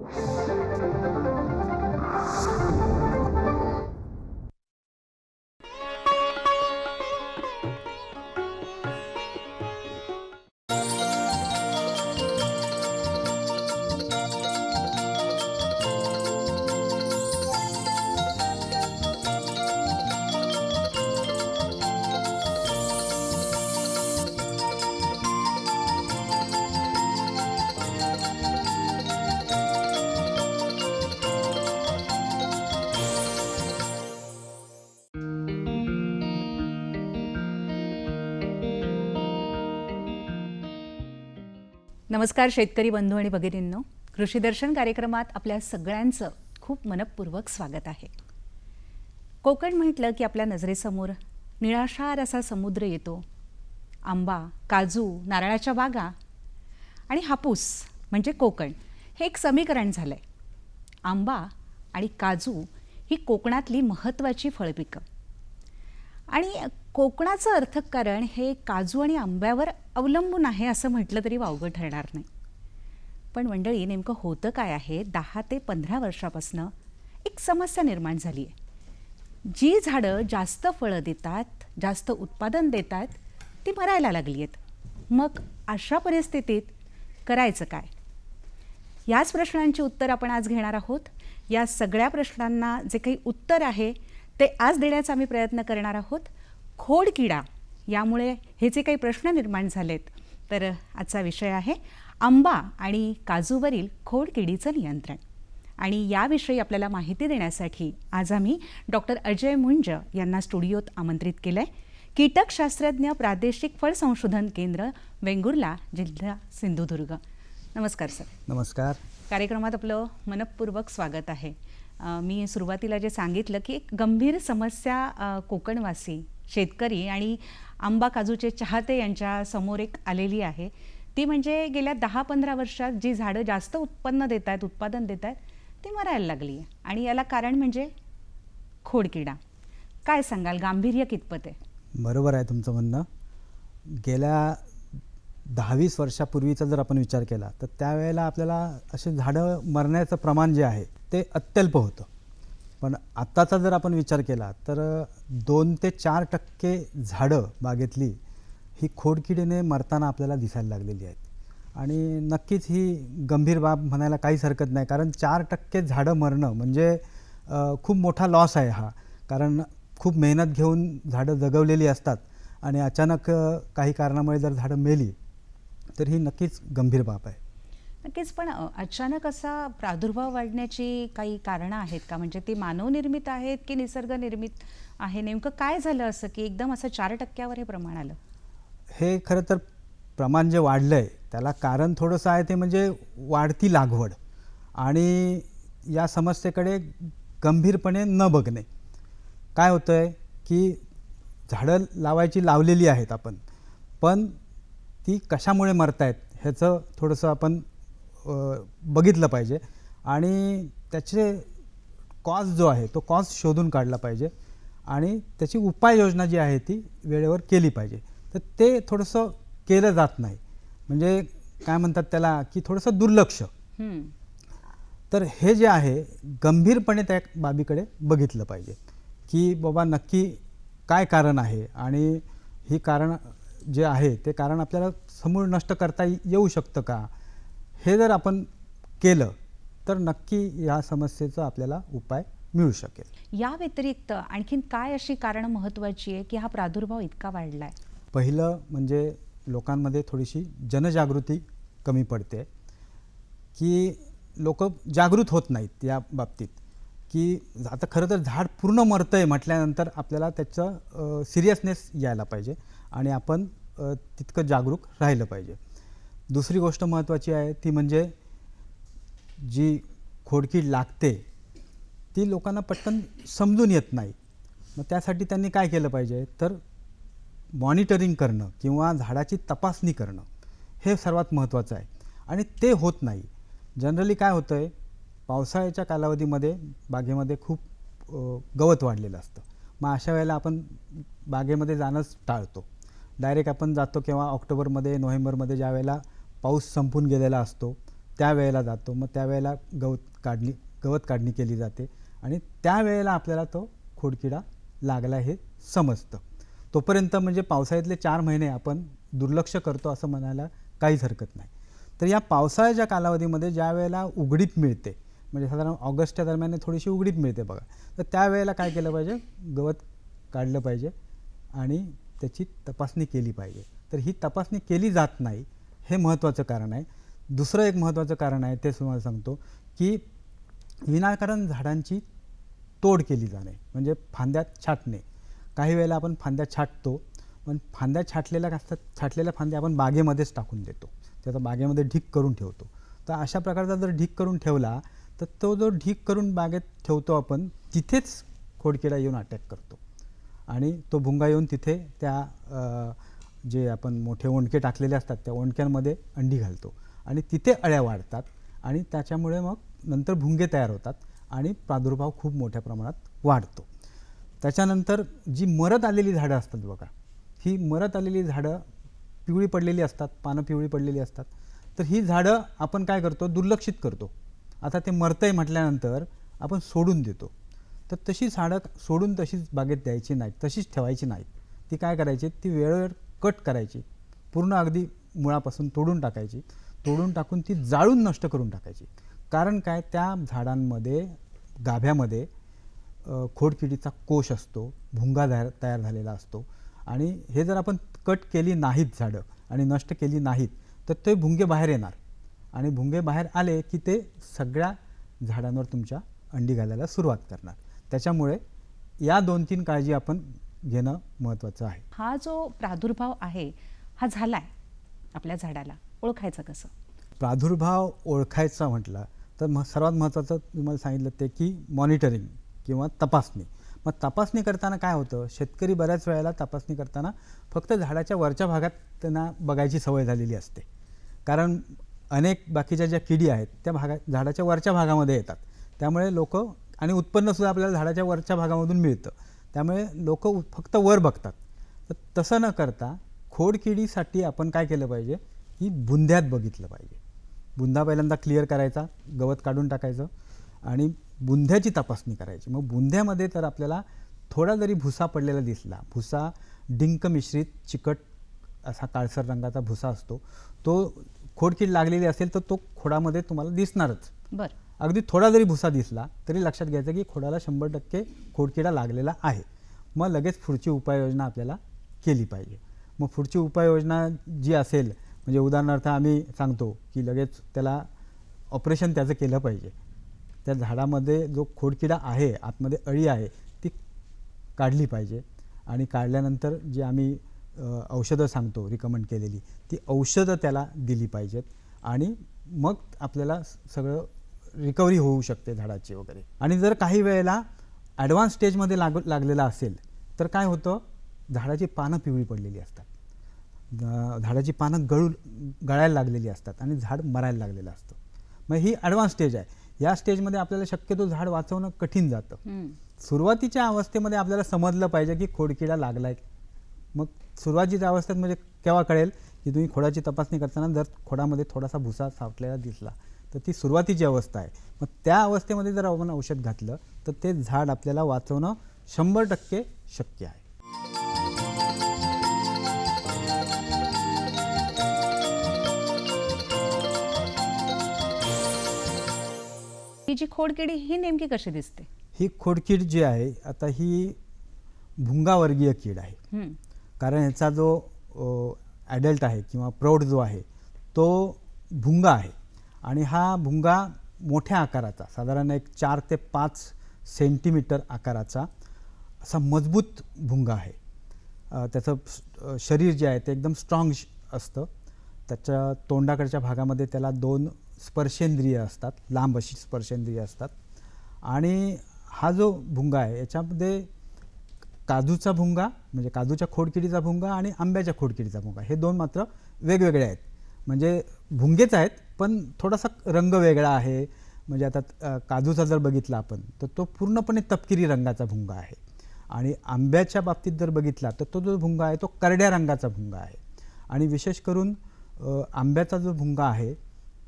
Thank you. नमस्कार शेतकरी बंधू आणि भगिनींनो. कृषी दर्शन कार्यक्रमात आपल्या सगळ्यांचं खूप मनपूर्वक स्वागत आहे. कोकण म्हटलं की आपल्या नजरेसमोर निळाशार असा समुद्र येतो. आंबा काजू नारळाच्या बागा आणि हापूस म्हणजे कोकण हे एक समीकरण झालं आहे आंबा आणि काजू ही कोकणातली महत्त्वाची फळपिकं. आणि कोकणाचं अर्थकारण हे काजू आणि आंब्यावर अवलंबून आहे असं म्हटलं तरी वावगं ठरणार नाही. पण मंडळी नेमकं होतं काय आहे? दहा ते पंधरा वर्षापासनं एक समस्या निर्माण झाली आहे. जी झाडं जास्त फळं देतात जास्त उत्पादन देतात ती मरायला लागली आहेत. मग अशा परिस्थितीत करायचं काय? याच प्रश्नांची उत्तर आपण आज घेणार आहोत. या सगळ्या प्रश्नांना जे काही उत्तर आहे ते आज देण्याचा आम्ही प्रयत्न करणार आहोत. खोडकिडा यामुळे हे जे काही प्रश्न निर्माण झालेत तर आजचा विषय आहे आंबा आणि काजूवरील खोडकिडीचं नियंत्रण. आणि याविषयी आपल्याला माहिती देण्यासाठी आज आम्ही डॉक्टर अजय मुंज यांना स्टुडिओत आमंत्रित केलं आहे कीटकशास्त्रज्ञ प्रादेशिक फळ संशोधन केंद्र वेंगुर्ला जिल्हा सिंधुदुर्ग. नमस्कार सर. नमस्कार. कार्यक्रमात आपलं मनपूर्वक स्वागत आहे. मी सुरुवातीला जे सांगितलं की एक गंभीर समस्या कोकणवासी शेतकरी आणि आंबा काजूचे चाहते यांच्या समोर एक आलेली आहे. ती म्हणजे गेल्या दहा पंधरा वर्षात जी झाडं जास्त उत्पन्न देत आहेत उत्पादन देत आहेत ती मरायला लागली. आहे आणि याला कारण म्हणजे खोडकिडा. काय सांगाल? गांभीर्य कितपत आहे? बरोबर आहे तुमचं म्हणणं. गेल्या दहावीस वर्षापूर्वीचा जर आपण विचार केला तर त्यावेळेला आपल्याला असे झाडं मरण्याचं प्रमाण जे आहे ते अत्यल्प होतं. पण आत्ताचा जर आपण विचार केला तर दोन ते चार टक्के झाडं बागेतली ही खोडकिडीने मरताना आपल्याला दिसायला लागलेली आहेत. आणि नक्कीच ही गंभीर बाब म्हणायला काहीच हरकत नाही कारण चार टक्के झाडं मरणं म्हणजे खूप मोठा लॉस आहे हा. कारण खूप मेहनत घेऊन झाडं जगवलेली असतात आणि अचानक काही कारणामुळे जर झाडं मेली तर ही नक्कीच गंभीर बाब आहे. नक्कीच पण अचानक असा प्रादुर्भाव वाढण्याची काही कारणं आहेत का? म्हणजे ती मानवनिर्मित आहेत की निसर्गनिर्मित आहे? नेमकं काय झालं असं की एकदम असं चार टक्क्यावर हे प्रमाण आलं? हे खरं तर प्रमाण जे वाढलं आहे त्याला कारण थोडंसं आहे ते म्हणजे वाढती लागवड आणि या समस्येकडे गंभीरपणे न बघणे. काय होतं आहे की झाडं लावायची लावलेली आहेत आपण पण ती कशामुळे मरतायत ह्याचं थोडंसं आपण बघितलं पाहिजे. आणि त्याचे कॉज जो आहे तो कॉज शोधून काढला पाहिजे. आणि त्याची उपाययोजना जी आहे ती वेळेवर केली पाहिजे. तर ते थोडंसं केलं जात नाही. म्हणजे काय म्हणतात त्याला की थोडंसं दुर्लक्ष. तर हे जे आहे गंभीरपणे त्या बाबीकडे बघितलं पाहिजे. की बाबा नक्की काय कारण आहे? आणि ही कारण जे आहे ते कारण आपल्याला समूळ नष्ट करता येऊ शकतं का? हे जर आपण केलं तर नक्की या समस्येचा आपल्याला उपाय मिळू शकेल. या व्यतिरिक्त आणखीन काय अशी कारणं महत्वाची आहे की हा प्रादुर्भाव इतका वाढलाय? पहिलं म्हणजे लोकांमध्ये थोडीशी जनजागृती कमी पडते की लोक जागृत होत नाहीत या बाबतीत. की आता खरं तर झाड पूर्ण मरतं आहे म्हटल्यानंतर आपल्याला त्याचं सिरियसनेस यायला पाहिजे आणि आपण तितकं जागरूक राहिलं पाहिजे. दुसरी गोष्ट महत्त्वाची आहे ती म्हणजे जी खोडकीड लागते ती लोकांना पटकन समजून येत नाही. मग त्यासाठी त्यांनी काय केलं पाहिजे? तर मॉनिटरिंग करणं किंवा झाडाची तपासणी करणं हे सर्वात महत्त्वाचं आहे. आणि ते होत नाही. जनरली काय होतं आहे पावसाळ्याच्या कालावधीमध्ये बागेमध्ये खूप गवत वाढलेलं असतं. मग अशा वेळेला आपण बागेमध्ये जाणंच टाळतो. डायरेक्ट आपण जातो किंवा ऑक्टोबरमध्ये नोव्हेंबरमध्ये ज्या वेळेला पाऊस संपून गेलेला असतो त्यावेळेला जातो. मग त्यावेळेला गवत काढणी गवत काढणी केली जाते आणि त्यावेळेला आपल्याला तो खोडकिडा लागला हे समजतं. तोपर्यंत म्हणजे पावसाळ्यातले चार महिने आपण दुर्लक्ष करतो असं म्हणायला काहीच हरकत नाही. तर या पावसाळ्याच्या कालावधीमध्ये ज्या वेळेला उघडीप मिळते म्हणजे साधारण ऑगस्टच्या दरम्यान थोडीशी उघडीप मिळते बघा तर त्यावेळेला काय केलं पाहिजे? गवत काढलं पाहिजे आणि त्याची तपासणी केली पाहिजे. तर ही तपासणी केली जात नाही हे महत्त्वाचं कारण आहे. दुसरं एक महत्त्वाचं कारण आहे ते तुम्हाला सांगतो की विनाकारण झाडांची तोड केली जाणे म्हणजे फांद्यात छाटणे. काही वेळेला आपण फांद्या छाटतो पण फांद्या छाटलेल्या असतात छाटलेल्या फांद्या आपण बागेमध्येच टाकून देतो. त्याचा बागेमध्ये ढीक करून ठेवतो. तर अशा प्रकारचा जर ढीक करून ठेवला तर तो जो ढीक करून बागेत ठेवतो आपण तिथेच खोडकिडा येऊन अटॅक करतो. आणि तो भुंगा येऊन तिथे त्या जे आपण मोठे ओंडके टाकलेले असतात त्या ओंडक्यांमध्ये अंडी घालतो. आणि तिथे अळ्या वाढतात आणि त्याच्यामुळे मग नंतर भुंगे तयार होतात आणि प्रादुर्भाव खूप मोठ्या प्रमाणात वाढतो. त्याच्यानंतर जी मरत आलेली झाडं असतात बघा ही मरत आलेली झाडं पिवळी पडलेली असतात पानं पिवळी पडलेली असतात. तर ही झाडं आपण काय करतो? दुर्लक्षित करतो. आता ते मरतंय म्हटल्यानंतर आपण सोडून देतो. तर तशी झाडं सोडून तशीच बागेत द्यायची नाहीत तशीच ठेवायची नाहीत. ती काय करायची? ती वेळेवर कट करायची. पूर्ण अगदी मुळापासून तोडून टाकायची. तोडून टाकून ती जाळून नष्ट करून टाकायची. कारण काय? त्या झाडांमध्ये गाभ्यामध्ये खोडकिडीचा कोश असतो भुंगा तयार तयार झालेला असतो. आणि हे जर आपण कट केली नाहीत झाडं आणि नष्ट केली नाहीत तर ते भुंगे बाहेर येणार. आणि भुंगे बाहेर आले की ते सगळ्या झाडांवर तुमच्या अंडी घालायला सुरुवात करणार. त्याच्यामुळे या दोन तीन काळजी आपण घेणं महत्त्वाचं आहे. हा जो प्रादुर्भाव आहे हा झालाय आपल्या झाडाला. ओळखायचं कसं? प्रादुर्भाव ओळखायचा म्हटला तर मग सर्वात महत्त्वाचं तुम्हाला सांगितलं ते की मॉनिटरिंग किंवा तपासणी. मग तपासणी करताना काय होतं? शेतकरी बऱ्याच वेळेला तपासणी करताना फक्त झाडाच्या वरच्या भागात त्यांना बघायची सवय झालेली असते. कारण अनेक बाकीच्या ज्या किडी आहेत त्या भागात झाडाच्या वरच्या भागामध्ये येतात. त्यामुळे लोक आणि उत्पन्नसुद्धा आपल्याला झाडाच्या वरच्या भागामधून मिळतं. त्यामुळे लोक फक्त वर बघतात. तर तसं न करता खोडकिडीसाठी आपण काय केलं पाहिजे? की बुंद्यात बघितलं पाहिजे. बुंदा पहिल्यांदा क्लिअर करायचा गवत काढून टाकायचं आणि बुंध्याची तपासणी करायची. मग बुंध्यामध्ये तर आपल्याला थोडा जरी भुसा पडलेला दिसला भुसा डिंक मिश्रित चिकट असा काळसर रंगाचा भुसा असतो. तो खोडकीड लागलेली असेल तर तो खोडामध्ये तुम्हाला दिसणारच. बरं. अगदी थोडा जरी भुसा दिसला तरी लक्षात घ्यायचं की खोडाला शंभर टक्के खोडकिडा लागलेला आहे. मग लगेच पुढची उपाययोजना आपल्याला केली पाहिजे. मग पुढची उपाययोजना जी असेल म्हणजे उदाहरणार्थ आम्ही सांगतो की लगेच त्याला ऑपरेशन त्याचं केलं पाहिजे. त्या झाडामध्ये जो खोडकिडा आहे आतमध्ये अळी आहे ती काढली पाहिजे. आणि काढल्यानंतर जी आम्ही औषधं सांगतो रिकमेंड केलेली ती औषधं त्याला दिली पाहिजेत. आणि मग आपल्याला सगळं रिकव्हरी होऊ शकते झाडाची वगैरे. आणि जर काही वेळेला ॲडव्हान्स स्टेजमध्ये लाग लागलेला असेल तर काय होतं? झाडाची पानं पिवळी पडलेली असतात. झाडाची पानं गळू गळायला लागलेली असतात आणि झाड मरायला लागलेलं असतं. मग ही ॲडव्हान्स स्टेज आहे. या स्टेजमध्ये आपल्याला शक्यतो झाड वाचवणं कठीण जातं. सुरुवातीच्या अवस्थेमध्ये आपल्याला समजलं पाहिजे की खोडकिडा लागलाय. मग सुरुवातीच्या अवस्थेत म्हणजे केव्हा कळेल की तुम्ही खोडाची तपासणी करताना जर खोडामध्ये थोडासा भुसा साठलेला दिसला तर ती सुरुवातीची अवस्था आहे. मग त्या अवस्थेमध्ये जर आपण औषध घातलं तर ते झाड आपल्याला वाचवणं शंभर टक्के शक्य आहे. ही जी खोडकिडी ही नेमकी कशी दिसते? ही खोडकीड जी आहे आता ही भुंगावर्गीय कीड आहे. कारण ह्याचा जो ॲडल्ट आहे किंवा प्रौढ जो आहे तो भुंगा आहे. आणि हा भुंगा मोठ्या आकाराचा साधारण एक चार ते पाच सेंटीमीटर आकाराचा असा मजबूत भुंगा आहे. त्याचं शरीर जे आहे ते एकदम स्ट्रॉंग असतं. त्याच्या तोंडाकडच्या भागामध्ये त्याला दोन स्पर्शेंद्रिय असतात लांब अशी स्पर्शेंद्रिय असतात. आणि हा जो भुंगा आहे याच्यामध्ये काजूचा भुंगा म्हणजे काजूच्या खोडकिडीचा भुंगा आणि आंब्याच्या खोडकिडीचा भुंगा हे दोन मात्र वेगवेगळे आहेत. म्हणजे भुंगेच आहेत पण थोडासा रंग वेगळा आहे. म्हणजे आता काजूचा जर बघितला आपण तर तो पूर्णपणे तपकिरी रंगाचा भुंगा आहे. आणि आंब्याच्या बाबतीत जर बघितला तर तो जो भुंगा आहे तो करड्या रंगाचा भुंगा आहे. आणि विशेष करून आंब्याचा जो भुंगा आहे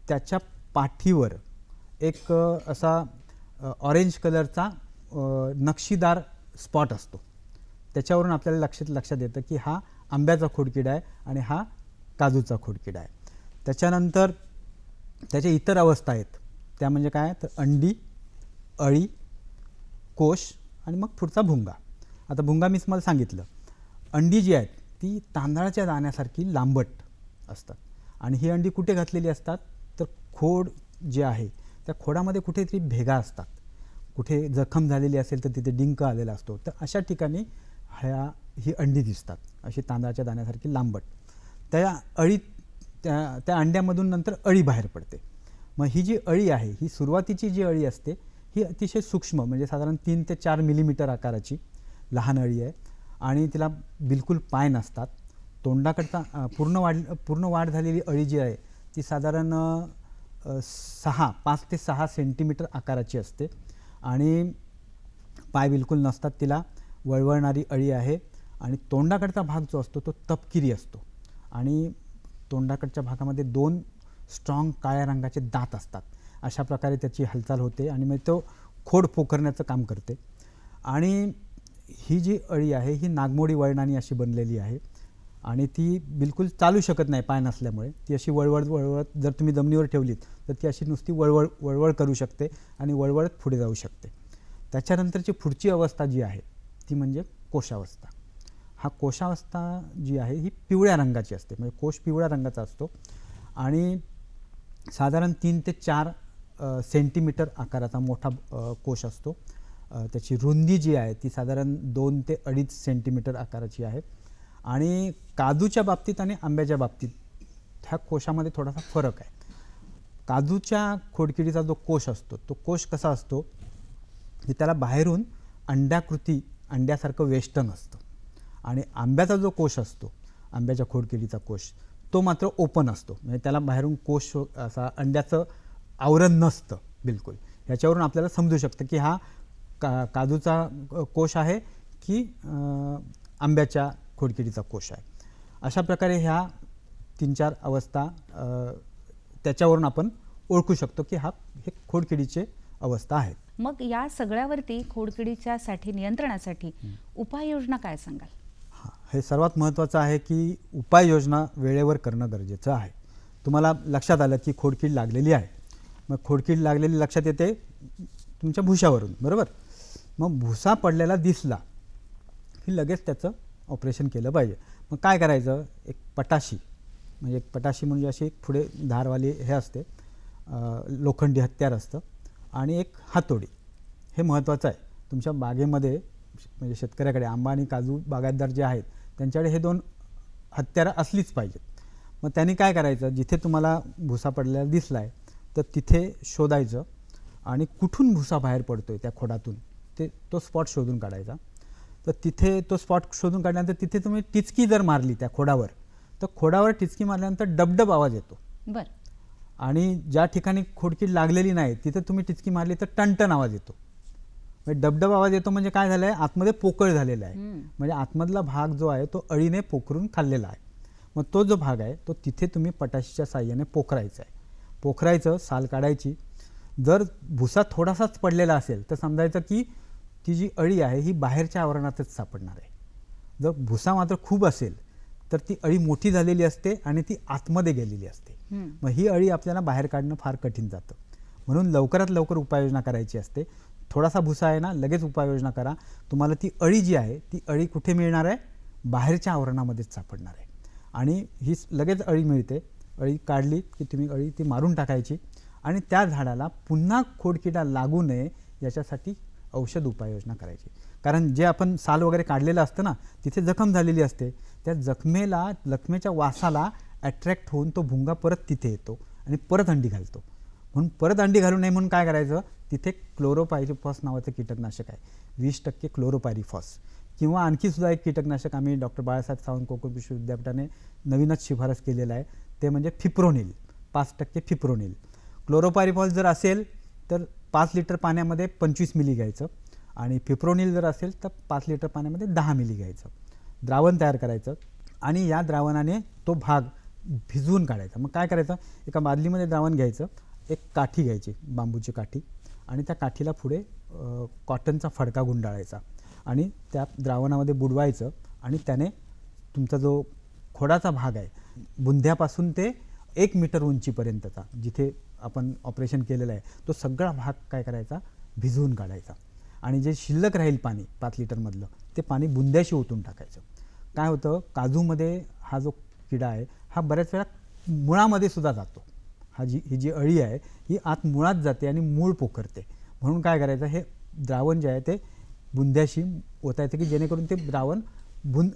त्याच्या पाठीवर एक असा ऑरेंज कलरचा नक्षीदार स्पॉट असतो. त्याच्यावरून आपल्याला लक्षात लक्षात येतं की हा आंब्याचा खोडकिडा आहे आणि हा काजूचा खोडकिडा आहे. त्याच्यानंतर त्याच्या इतर अवस्था आहेत. त्या म्हणजे काय तर अंडी अळी कोश आणि मग पुढचा भुंगा. आता भुंगा मीच मला सांगितलं. अंडी जी आहेत ती तांदळाच्या दाण्यासारखी लांबट असतात. आणि ही अंडी कुठे घातलेली असतात? तर खोड जे आहे त्या खोडामध्ये कुठेतरी भेगा असतात. कुठे जखम झालेली असेल तर तिथे डिंक आलेला असतो. तर अशा ठिकाणी ह्या ही अंडी दिसतात. अशी तांदळाच्या दाण्यासारखी लांबट. त्या अळीत त्या त्या अंड्यामधून नंतर अळी बाहेर पडते. मग ही जी अळी आहे ही सुरुवातीची जी अळी असते ही अतिशय सूक्ष्म म्हणजे साधारण तीन ते चार मिलीमीटर आकाराची लहान अळी आहे आणि तिला बिलकुल पाय नसतात. तोंडाकडचा पूर्ण वाढ पूर्ण वाढ झालेली अळी जी आहे ती साधारण सहा पाच ते सहा सेंटीमीटर आकाराची असते आणि पाय बिलकुल नसतात. तिला वळवळणारी अळी आहे आणि तोंडाकडचा भाग जो असतो तो तपकिरी असतो आणि तोंडाकडच्या भागामध्ये दोन स्ट्रॉंग काळ्या रंगाचे दात असतात. अशा प्रकारे त्याची हालचाल होते आणि मग तो खोड पोखरण्याचं काम करते. आणि ही जी अळी आहे ही नागमोडी वळणानी अशी बनलेली आहे आणि ती बिलकुल चालू शकत नाही पाय नसल्यामुळे. ती अशी वळवळ वळवळत जर तुम्ही जमिनीवर ठेवलीत तर ती अशी नुसती वळवळ वळवळ करू शकते आणि वळवळत पुढे जाऊ शकते. त्याच्यानंतरची पुढची अवस्था जी आहे ती म्हणजे कोशावस्था. हा कोशावस्था जी आहे ही पिवळ्या रंगाची असते. म्हणजे कोश पिवळ्या रंगाचा असतो आणि साधारण तीन ते चार सेंटीमीटर आकाराचा मोठा कोश असतो. त्याची रुंदी जी आहे ती साधारण दोन ते अडीच सेंटीमीटर आकाराची आहे आणि काजूच्या बाबतीत आणि आंब्याच्या बाबतीत ह्या कोशामध्ये थोडासा फरक आहे. काजूच्या खोडकिडीचा जो कोश असतो तो कोश कसा असतो की त्याला बाहेरून अंड्याकृती अंड्यासारखं वेष्टन असतं. आणि आंब्याचा जो कोश असतो आंब्याच्या खोडकिडीचा कोश तो मात्र ओपन असतो. म्हणजे त्याला बाहेरून कोश असा अंड्याचं आवरण नसतं बिलकुल. ह्याच्यावरून आपल्याला समजू शकतं की हा का काजूचा कोश आहे की आंब्याच्या खोडकिडीचा कोश आहे. अशा प्रकारे ह्या तीन चार अवस्था त्याच्यावरून आपण ओळखू शकतो की हा हे खोडकिडीचे अवस्था आहेत. मग या सगळ्यावरती खोडकिडीच्या साठी नियंत्रणासाठी उपाययोजना काय सांगाल? हे सर्वात महत्त्वाचं आहे की उपाययोजना वेळेवर करणं गरजेचं आहे. तुम्हाला लक्षात आलं की खोडकीड लागलेली आहे. मग खोडकीड लागलेली लक्षात येते तुमच्या भुशावरून बरोबर? मग भुसा पडलेला दिसला की लगेच त्याचं ऑपरेशन केलं पाहिजे. मग काय करायचं? एक पटाशी म्हणजे एक पटाशी म्हणजे अशी एक पुढे धारवाली हे असते लोखंडी हत्यार असतं आणि एक हातोडी. हे महत्त्वाचं आहे. तुमच्या बागेमध्ये म्हणजे शेतकऱ्याकडे आंबा आणि काजू बागायतदार जे आहेत त्यांच्याकडे हे दोन हत्यारं असलीच पाहिजेत. मग त्यांनी काय करायचं? जिथे तुम्हाला भुसा पडलेला दिसला आहे तर तिथे शोधायचं आणि कुठून भुसा बाहेर पडतोय त्या खोडातून ते तो स्पॉट शोधून काढायचा. तर तिथे तो स्पॉट शोधून काढल्यानंतर तिथे तुम्ही टिचकी जर मारली त्या खोडावर तर खोडावर टिचकी मारल्यानंतर डबडब आवाज येतो. बर. आणि ज्या ठिकाणी खोडकीड लागलेली नाही तिथे तुम्ही टिचकी मारली तर टणटण आवाज येतो. म्हणजे डबडब आवाज येतो म्हणजे काय झालं आहे आतमध्ये पोकळ झालेला आहे. म्हणजे आतमधला भाग जो आहे तो अळीने पोखरून खाल्लेला आहे. मग तो जो भाग आहे तो तिथे तुम्ही पटाशीच्या साह्याने पोखरायचा आहे. पोखरायचं साल काढायची. जर भुसा थोडासाच पडलेला असेल तर समजायचं की ती जी अळी आहे ही बाहेरच्या आवरणातच सापडणार आहे. जर भुसा मात्र खूप असेल तर ती अळी मोठी झालेली असते आणि ती आतमध्ये गेलेली असते. मग ही अळी आपल्याला बाहेर काढणं फार कठीण जातं. म्हणून लवकरात लवकर उपाययोजना करायची असते. थोडासा भुसा आहे ना लगेच उपाययोजना करा. तुम्हाला ती अळी जी आहे ती अळी कुठे मिळणार आहे? बाहेरच्या आवरणामध्येच सापडणार आहे. आणि ही लगेच अळी मिळते. अळी काढली की तुम्ही अळी ती मारून टाकायची. आणि त्या झाडाला पुन्हा खोडकिडा लागू नये याच्यासाठी औषध उपाययोजना करायची. कारण जे आपण साल वगैरे काढलेलं असतं ना तिथे जखम झालेली असते. त्या जखमेला जखमेच्या वासाला ॲट्रॅक्ट होऊन तो भुंगा परत तिथे येतो आणि परत अंडी घालतो. म्हणून परत अंडी घालू नये म्हणून काय करायचं? तिथे क्लोरोपायरिफॉस नावाचं कीटकनाशक आहे. वीस टक्के क्लोरोपायरिफॉस किंवा आणखी सुद्धा एक कीटकनाशक आम्ही डॉक्टर बाळासाहेब सावंत कोकण कृषी विद्यापीठाने नवीनच शिफारस केलेलं आहे. ते म्हणजे फिप्रोनिल पाच टक्के फिप्रोनिल क्लोरोपायरिफॉस जर असेल तर पाच लिटर पाण्यामध्ये पंचवीस मिली घ्यायचं. आणि फिप्रोनिल जर असेल तर पाच लिटर पाण्यामध्ये दहा मिली घ्यायचं. द्रावण तयार करायचं. आणि या द्रावणाने तो भाग भिजवून काढायचा. मग काय करायचं? एका बादलीमध्ये द्रावण घ्यायचं. एक काठी घ्यायची बांबूची काठी. आणि त्या काठीला पुढे कॉटनचा फडका गुंडाळायचा. आणि त्या द्रावणामध्ये बुडवायचं आणि त्याने तुमचा जो खोडाचा भाग आहे बुंध्यापासून ते एक मीटर उंचीपर्यंतचा जिथे आपण ऑपरेशन केलेलं आहे तो सगळा भाग काय करायचा? भिजवून काढायचा. आणि जे शिल्लक राहील पाणी पाच लिटरमधलं ते पाणी बुंद्याशी ओतून टाकायचं. काय होतं? काजूमध्ये हा जो किडा आहे हा बऱ्याच वेळा मुळामध्ये सुद्धा जातो. हा जी ही जी अळी आहे ही आत मुळात जाते आणि मूळ पोखरते. म्हणून काय करायचं हे द्रावण जे आहे ते बुंद्याशी ओतायचं की जेणेकरून ते द्रावण बुंद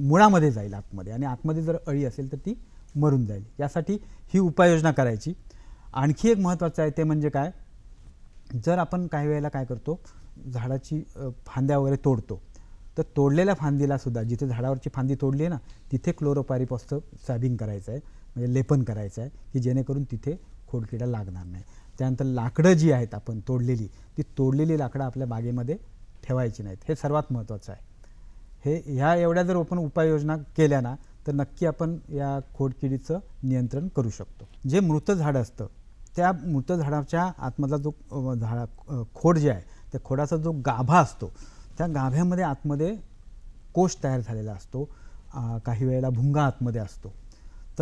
मुळामध्ये जाईल आतमध्ये. आणि आतमध्ये जर अळी असेल तर ती मरून जाईल. यासाठी ही उपाययोजना करायची. आणखी एक महत्त्वाचं आहे ते म्हणजे काय जर आपण काही वेळेला काय करतो झाडाची फांद्या वगैरे तोडतो तर तोडलेल्या फांदीला सुद्धा जिथे झाडावरची फांदी तोडली आहे ना तिथे क्लोरोपारिपॉसचं सॅबिंग करायचं आहे. म्हणजे लेपन करायचं आहे की जेणेकरून तिथे खोडकिडा लागणार नाही. त्यानंतर लाकडं जी आहेत आपण तोडलेली ती तोडलेली लाकडं आपल्या बागेमध्ये ठेवायची नाहीत. हे सर्वात महत्त्वाचं आहे. हे ह्या एवढ्या जर आपण उपाययोजना केल्या ना तर नक्की आपण या खोडकिडीचं नियंत्रण करू शकतो. जे मृत झाड असतं त्या मृत झाडाच्या आतमधला जो झाडा खोड जे आहे त्या खोडाचा जो गाभा असतो त्या गाभ्यामध्ये आतमध्ये कोश तयार झालेला असतो. काही वेळेला भुंगा आतमध्ये असतो.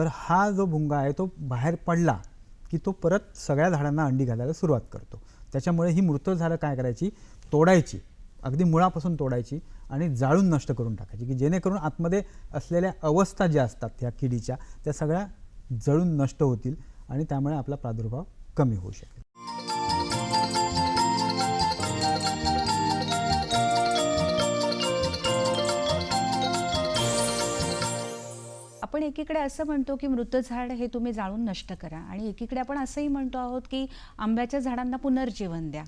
तर हा जो भुंगा आहे तो बाहेर पडला की तो परत सगळ्या झाडांना अंडी घालायला सुरुवात करतो. त्याच्यामुळे ही मृत झाडं काय करायची? तोडायची. अगदी मुळापासून तोडायची आणि जाळून नष्ट करून टाकायची की जेणेकरून आतमध्ये असलेल्या अवस्था ज्या असतात ह्या किडीच्या त्या सगळ्या जळून नष्ट होतील आणि त्यामुळे आपला प्रादुर्भाव कमी होऊ शकेल. आपण एकीकडे असं म्हणतो की मृत झाड हे तुम्ही जाळून नष्ट करा आणि एकीकडे आपण असंही म्हणतो आहोत की आंब्याच्या झाडांना पुनर्जीवन द्या.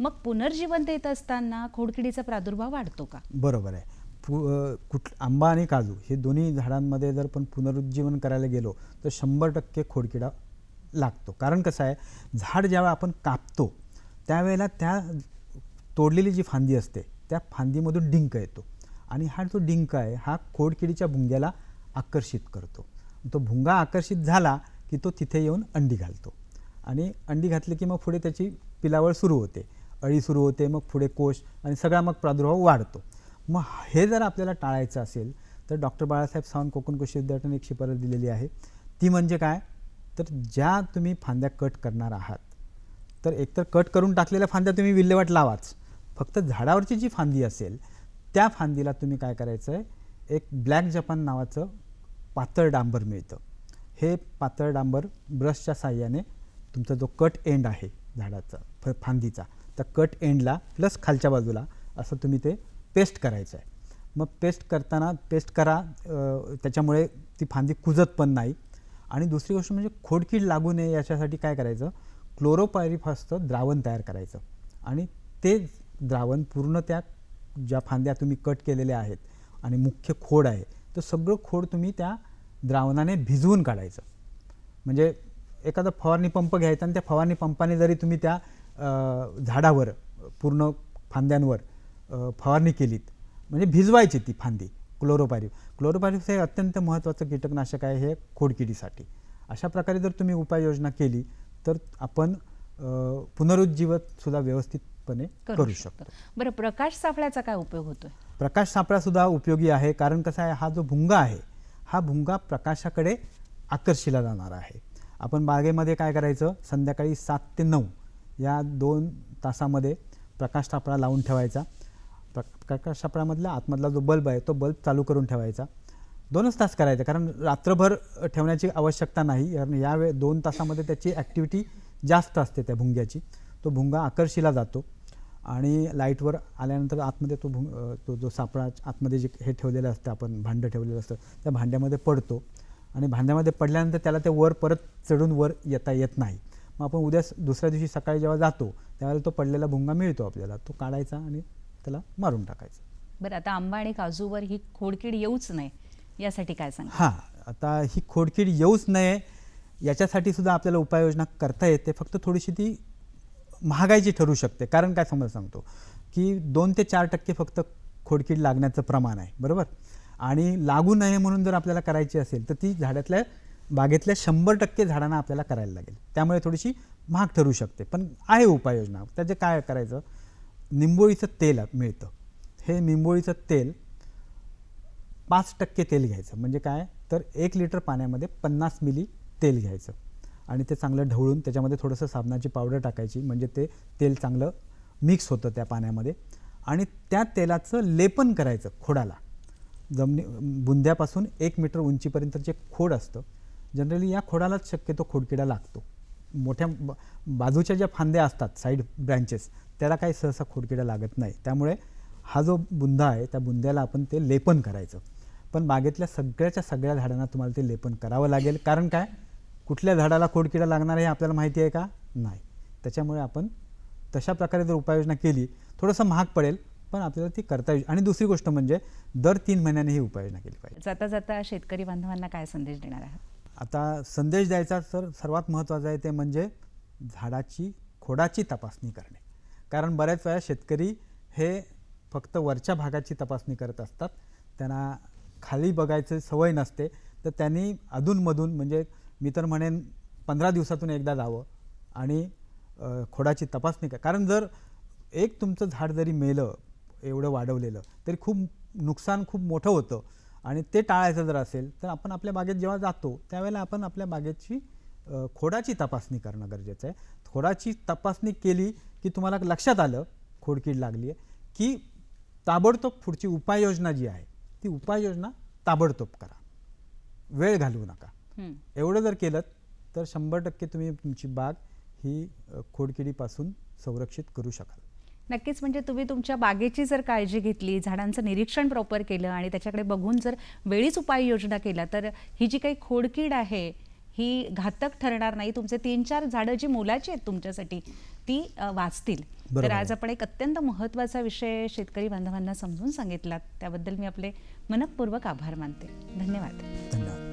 मग पुनर्जीवन देत असताना खोडकिडीचा प्रादुर्भाव वाढतो का? बरोबर आहे. पु कुठ आंबा आणि काजू हे दोन्ही झाडांमध्ये जर पण पुनरुज्जीवन करायला गेलो तर शंभर टक्के खोडकिडा लागतो. कारण कसं आहे झाड जेव्हा आपण कापतो त्यावेळेला त्या तोडलेली जी फांदी असते त्या फांदीमधून डिंक येतो. आणि हा जो डिंक आहे हा खोडकिडीच्या भुंग्याला आकर्षित करतो. तो भुंगा आकर्षित झाला की तो तिथे येऊन अंडी घालतो. आणि अंडी घातली की मग पुढे त्याची पिलावळ सुरू होते. अळी सुरू होते मग पुढे कोश आणि सगळा मग प्रादुर्भाव वाढतो. मग हे जर आपल्याला टाळायचं असेल तर डॉक्टर बाळासाहेब सावंत कोकण कृषी विद्यापीठाने एक शिफारस दिलेली आहे. ती म्हणजे काय? तर ज्या तुम्ही फांद्या कट करणार आहात तर एकतर कट करून टाकलेल्या फांद्या तुम्ही विल्हेवाट लावाच. फक्त झाडावरची जी फांदी असेल त्या फांदीला तुम्ही काय करायचं आहे एक ब्लॅक जपान नावाचं पातळ डांबर मिळतं. हे पातळ डांबर ब्रशच्या साह्याने तुमचा जो कट एंड आहे झाडाचा फ फांदीचा त्या कट एंडला प्लस खालच्या बाजूला असं तुम्ही ते पेस्ट करायचं आहे. मग पेस्ट करताना पेस्ट करा त्याच्यामुळे ती फांदी कुजत पण नाही. आणि दुसरी गोष्ट म्हणजे खोडकीड लागू नये याच्यासाठी काय करायचं? क्लोरोपायरिफॉसचं द्रावण तयार करायचं. आणि ते द्रावण पूर्ण त्या ज्या फांद्या तुम्ही कट केलेल्या आहेत आणि मुख्य खोड आहे तर सगळं खोड तुम्ही त्या द्रावणाने भिजवून काढायचं. म्हणजे एखादा फवारणी पंप घ्यायचा आणि त्या फवारणी पंपाने जरी तुम्ही त्या झाडावर पूर्ण फांद्यांवर फवारणी केलीत म्हणजे भिजवायची ती फांदी क्लोरोपारिफ क्लोरोपारिफ हे अत्यंत महत्त्वाचं कीटकनाशक आहे हे खोडकिडीसाठी. अशा प्रकारे जर तुम्ही उपाययोजना केली तर आपण अ, व्यवस्थित व्यवस्थितपणे करू शकतो. बरं प्रकाश सापळ्याचा काय उपयोग होतोय? प्रकाश सापळा सुद्धा उपयोगी आहे कारण कसं आहे हा जो भुंगा आहे हा भुंगा प्रकाशाकडे आकर्षिला जाणार आहे. आपण बागेमध्ये काय करायचं संध्याकाळी सात ते नऊ या दोन तासामध्ये प्रकाश सापळा लावून ठेवायचा. प्र प्रकाश सापळामधला आतमधला जो बल्ब आहे तो बल्ब चालू करून ठेवायचा. दोनच तास करायचं कारण रात्रभर ठेवण्याची आवश्यकता नाही कारण या वे दोन तासामध्ये त्याची ॲक्टिव्हिटी जास्त असते त्या भुंग्याची. तो भुंगा आकर्षिला जातो. आणि लाईटवर आल्यानंतर आतमध्ये तो भुंग तो जो सापळा आतमध्ये जे हे ठेवलेलं असतं आपण भांडं ठेवलेलं असतं त्या भांड्यामध्ये पडतो. आणि भांड्यामध्ये पडल्यानंतर त्याला ते वर परत चढून वर येता येत नाही. मग आपण उद्या दुसऱ्या दिवशी सकाळी जेव्हा जातो त्यावेळेला तो पडलेला भुंगा मिळतो आपल्याला. तो काढायचा आणि त्याला मारून टाकायचा. बरं आता आंबा आणि काजूवर ही खोडकीड येऊच नये यासाठी काय सांगा हां आता ही खोडकीड येऊच नये याच्यासाठी सुद्धा आपल्याला उपाययोजना करता येते. फक्त थोडीशी ती महागाईची ठरू शकते. कारण काय समज सांगतो? की दोन ते चार टक्के फक्त खोडकीड लागण्याचं प्रमाण आहे. बरोबर? आणि लागू नये म्हणून जर आपल्याला करायची असेल तर ती झाडातल्या बागेतल्या शंभर टक्के झाडांना आपल्याला करायला लागेल. त्यामुळे थोडीशी महाग ठरू शकते. पण आहे उपाययोजना. त्याचे काय करायचं? निंबोळीचं तेल मिळतं. हे निंबोळीचं तेल पाच टक्के तेल घ्यायचं. म्हणजे काय? तर एक लिटर पाण्यामध्ये पन्नास मिली तेल घ्यायचं. आणि ते चांगलं ढवळून त्याच्यामध्ये थोडंसं साबणाची पावडर टाकायची. म्हणजे ते तेल चांगलं मिक्स होतं त्या पाण्यामध्ये. आणि त्या तेलाचं लेपन करायचं खोडाला. जमिनी बुंद्यापासून एक मीटर उंचीपर्यंत जे खोड असतं. जनरली या खोडालाच शक्यतो खोडकिडा लागतो. मोठ्या बाजूच्या ज्या फांद्या असतात साईड ब्रँचेस त्याला काही सहसा खोडकिडा लागत नाही. त्यामुळे हा जो बुंदा आहे त्या बुंद्याला आपण ते लेपन करायचं. पण बागेतल्या सगळ्याच्या सगळ्या झाडांना तुम्हाला ते लेपन करावं लागेल. कारण काय? कुठल्या झाडाला खोडकिडा लागणार आहे हे आपल्याला माहिती आहे का? नाही. त्याच्यामुळे आपण तशा प्रकारे जर उपाययोजना केली थोडंसं महाग पडेल पण आपल्याला ती करता येईल. आणि दुसरी गोष्ट म्हणजे दर तीन महिन्याने ही उपाययोजना केली पाहिजे. जाता जाता शेतकरी बांधवांना काय संदेश देणार आहात? आता संदेश द्यायचा तर सर्वात महत्त्वाचं आहे ते म्हणजे झाडाची खोडाची तपासणी करणे. कारण बऱ्याच वेळा शेतकरी हे फक्त वरच्या भागाची तपासणी करत असतात. त्यांना खाली बघायची सवय नसते. तर त्यांनी अधूनमधून म्हणजे मी तर म्हणेन पंधरा दिवसातून एकदा जावं आणि खोडाची तपासणी का कारण जर एक तुमचं झाड जरी मेलं एवढं वाढवलेलं तरी खूप नुकसान खूप मोठं होतं आणि ते टाळायचं जर असेल तर आपण आपल्या बागेत जेव्हा जातो त्यावेळेला आपण आपल्या बागेची खोडाची तपासणी करणं गरजेचं आहे. खोडाची तपासणी केली की तुम्हाला लक्षात आलं खोडकीड लागली आहे की ताबडतोब पुढची उपाययोजना जी आहे ती उपाययोजना ताबडतोब करा. वेळ घालवू नका. एवढं जर केलं तर शंभर टक्के तुम्ही तुमची बाग ही खोडकिडीपासून संरक्षित करू शकाल. नक्कीच म्हणजे तुम्ही तुमच्या बागेची जर काळजी घेतली झाडांचं निरीक्षण प्रॉपर केलं आणि त्याच्याकडे बघून जर वेळीच उपाययोजना केला तर ही जी काही खोडकीड आहे ही घातक ठरणार नाही. तुमचे तीन चार झाडं जी मोलाची आहेत तुमच्यासाठी ती वाचतील. तर आज. आपण एक अत्यंत महत्त्वाचा विषय शेतकरी बांधवांना समजून सांगितलात. त्याबद्दल मी आपले मनपूर्वक आभार मानते. धन्यवाद. धन्यवाद.